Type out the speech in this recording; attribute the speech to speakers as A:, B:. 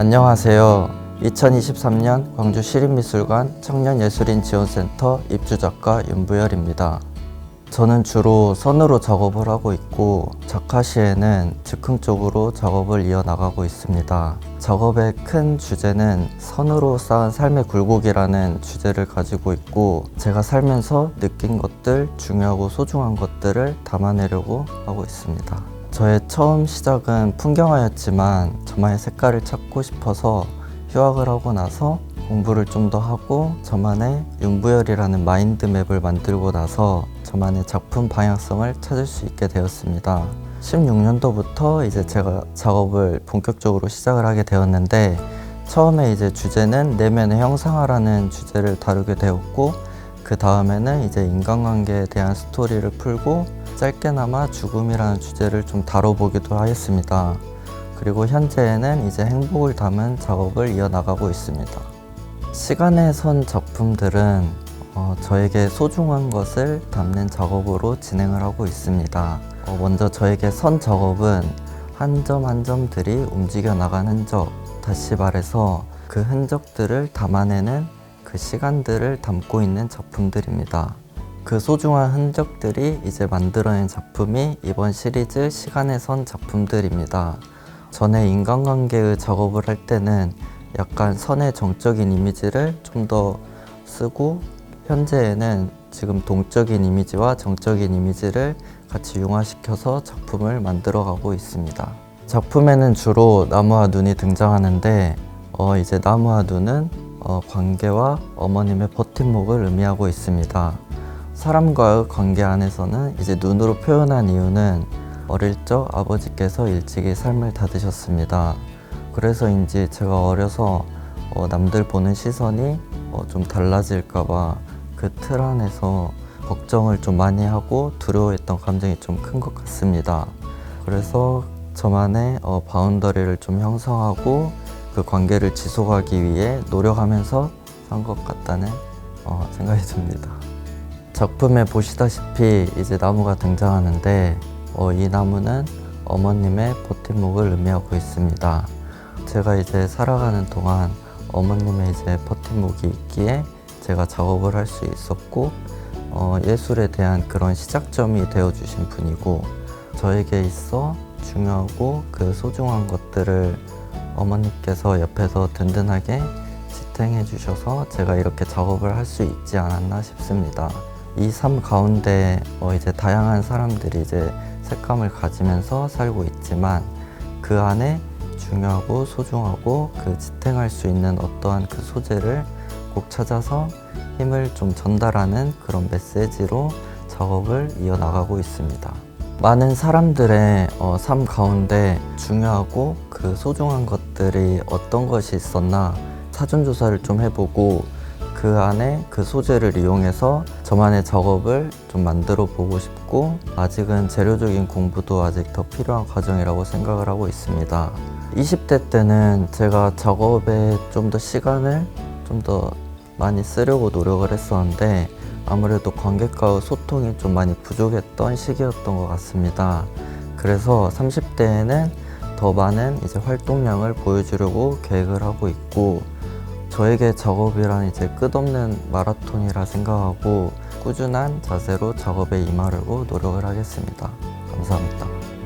A: 안녕하세요. 2023년 광주 시립미술관 청년예술인 지원센터 입주작가 윤부열입니다. 저는 주로 선으로 작업을 하고 있고 작화 시에는 즉흥 적으로 작업을 이어나가고 있습니다. 작업의 큰 주제는 선으로 쌓은 삶의 굴곡이라는 주제를 가지고 있고 제가 살면서 느낀 것들, 중요하고 소중한 것들을 담아내려고 하고 있습니다. 저의 처음 시작은 풍경화였지만 저만의 색깔을 찾고 싶어서 휴학을 하고 나서 공부를 좀 더 하고 저만의 윤부열이라는 마인드맵을 만들고 나서 저만의 작품 방향성을 찾을 수 있게 되었습니다. 16년도부터 이제 제가 작업을 본격적으로 시작을 하게 되었는데 처음에 이제 주제는 내면의 형상화라는 주제를 다루게 되었고 그 다음에는 이제 인간관계에 대한 스토리를 풀고 짧게나마 죽음이라는 주제를 좀 다뤄보기도 하였습니다. 그리고 현재에는 이제 행복을 담은 작업을 이어나가고 있습니다. 시간의 선 작품들은 어, 저에게 소중한 것을 담는 작업으로 진행을 하고 있습니다. 어, 먼저 저에게 선 작업은 한 점 한 점들이 움직여 나간 흔적, 다시 말해서 그 흔적들을 담아내는 그 시간들을 담고 있는 작품들입니다. 그 소중한 흔적들이 이제 만들어낸 작품이 이번 시리즈 시간의 선 작품들입니다. 전에 인간관계의 작업을 할 때는 약간 선의 정적인 이미지를 좀 더 쓰고 현재에는 지금 동적인 이미지와 정적인 이미지를 같이 융화시켜서 작품을 만들어 가고 있습니다. 작품에는 주로 나무와 눈이 등장하는데 어, 이제 나무와 눈은 어, 관계와 어머님의 버팀목을 의미하고 있습니다. 사람과의 관계 안에서는 이제 눈으로 표현한 이유는 어릴 적 아버지께서 일찍이 삶을 다 드셨습니다. 그래서인지 제가 어려서 어, 남들 보는 시선이 어, 좀 달라질까봐 그 틀 안에서 걱정을 좀 많이 하고 두려워했던 감정이 좀 큰 것 같습니다. 그래서 저만의 어, 바운더리를 좀 형성하고 그 관계를 지속하기 위해 노력하면서 산 것 같다는 어, 생각이 듭니다. 작품에 보시다시피 이제 나무가 등장하는데 어, 이 나무는 어머님의 버팀목을 의미하고 있습니다. 제가 이제 살아가는 동안 어머님의 이제 버팀목이 있기에 제가 작업을 할 수 있었고 어, 예술에 대한 그런 시작점이 되어주신 분이고 저에게 있어 중요하고 그 소중한 것들을 어머니께서 옆에서 든든하게 지탱해 주셔서 제가 이렇게 작업을 할 수 있지 않았나 싶습니다. 이 삶 가운데 어, 이제 다양한 사람들이 이제 색감을 가지면서 살고 있지만 그 안에 중요하고 소중하고 그 지탱할 수 있는 어떠한 그 소재를 꼭 찾아서 힘을 좀 전달하는 그런 메시지로 작업을 이어나가고 있습니다. 많은 사람들의 어, 삶 가운데 중요하고 그 소중한 것들이 어떤 것이 있었나 사전조사를 좀 해보고 그 안에 그 소재를 이용해서 저만의 작업을 좀 만들어 보고 싶고 아직은 재료적인 공부도 아직 더 필요한 과정이라고 생각을 하고 있습니다. 20대 때는 제가 작업에 좀 더 시간을 좀 더 많이 쓰려고 노력을 했었는데 아무래도 관객과의 소통이 좀 많이 부족했던 시기였던 것 같습니다. 그래서 30대에는 더 많은 이제 활동량을 보여주려고 계획을 하고 있고 저에게 작업이란 이제 끝없는 마라톤이라 생각하고 꾸준한 자세로 작업에 임하려고 노력을 하겠습니다. 감사합니다.